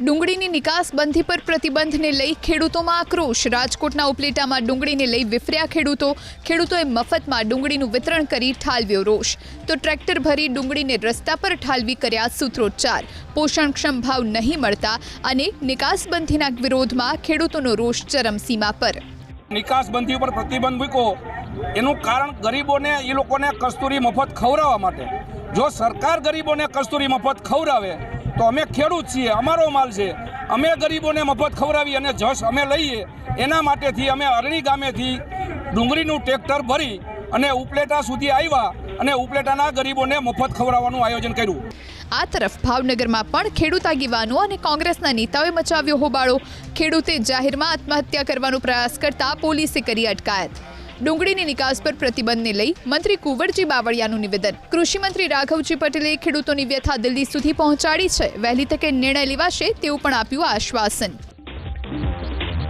ડુંગળીની નિકાસ બંધી પર પ્રતિબંધને લઈ ખેડૂતોમાં આક્રોશ. રાજકોટના ઉપલેટામાં ડુંગળીને લઈ વિફર્યા ખેડૂતો. ખેડૂતોએ મફતમાં ડુંગળીનું વિતરણ કરી ઠાલવ્યો રોષ. તો ટ્રેક્ટર ભરી ડુંગળીને રસ્તા પર ઠાલવી કર્યા સૂત્રોચ્ચાર. પોષણક્ષમ ભાવ નહીં મળતા અને નિકાસબંધીના વિરોધમાં ખેડૂતોનો રોષ ચરમસીમા પર. નિકાસબંધી ઉપર પ્રતિબંધ મૂક્યો. એનું કારણ ગરીબોને એ લોકોને કસ્તુરી મફત ખવડાવવા માટે. જો સરકાર ગરીબોને કસ્તુરી મફત ખવડાવે તો અમે ખેડૂત છીએ, અમારો માલ છે. અમે ગરીબોને મફત ખવડાવી અને જશ અમે લઈએ. એના માટેથી અમે અરણી ગામેથી ડુંગળીનું ટ્રેક્ટર ભરી અને ઉપલેટા સુધી આવ્યા અને ઉપલેટાના ગરીબોને મફત ખવડાવવાનું આયોજન કર્યું. આ તરફ ભાવનગરમાં પણ ખેડૂત આગેવાનો અને કોંગ્રેસના નેતાઓએ મચાવ્યો હોબાળો. ખેડૂતે જાહેરમાં આત્મહત્યા કરવાનો પ્રયાસ કરતા પોલીસે કરી અટકાયત. ડુંગળીની નિકાસ પર પ્રતિબંધને લઈ મંત્રી કુંવરજી બાવળિયાનું નિવેદન. કૃષિમંત્રી રાઘવજી પટેલે ખેડૂતોની વ્યથા દિલ્હી સુધી પહોંચાડી છે. વહેલી તકે નિર્ણય લેવાશે તેવું પણ આપ્યું આશ્વાસન.